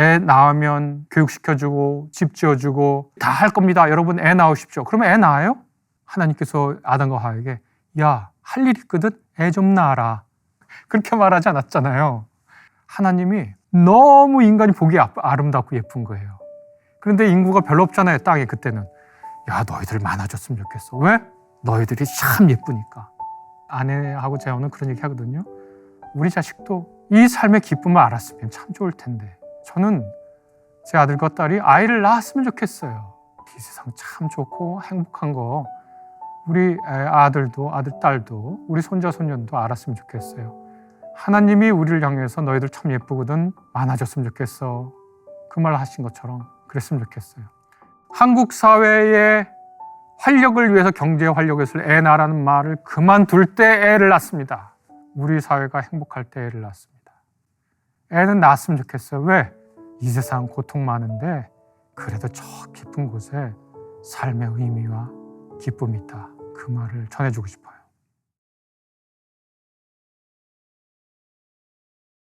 애 낳으면 교육시켜주고 집 지어주고 다 할 겁니다. 여러분 애 낳으십시오. 그러면 애 낳아요? 하나님께서 아담과 하에게 야, 할 일 있거든? 애 좀 낳아라. 그렇게 말하지 않았잖아요. 하나님이 너무 인간이 보기 아- 아름답고 예쁜 거예요. 그런데 인구가 별로 없잖아요, 땅에 그때는. 야, 너희들 많아졌으면 좋겠어. 왜? 너희들이 참 예쁘니까. 아내하고 재혼은 그런 얘기 하거든요. 우리 자식도 이 삶의 기쁨을 알았으면 참 좋을 텐데. 저는 제 아들과 딸이 아이를 낳았으면 좋겠어요. 이 세상 참 좋고 행복한 거 우리 애- 아들도 아들 딸도 우리 손자 손녀도 알았으면 좋겠어요. 하나님이 우리를 향해서 너희들 참 예쁘거든 많아졌으면 좋겠어. 그 말 하신 것처럼 그랬으면 좋겠어요. 한국 사회의 활력을 위해서 경제 활력을 위해서 애 낳으라는 말을 그만둘 때 애를 낳습니다. 우리 사회가 행복할 때 애를 낳습니다. 애는 낳았으면 좋겠어요. 왜? 이 세상 고통 많은데 그래도 저 깊은 곳에 삶의 의미와 기쁨이 있다. 그 말을 전해주고 싶어요.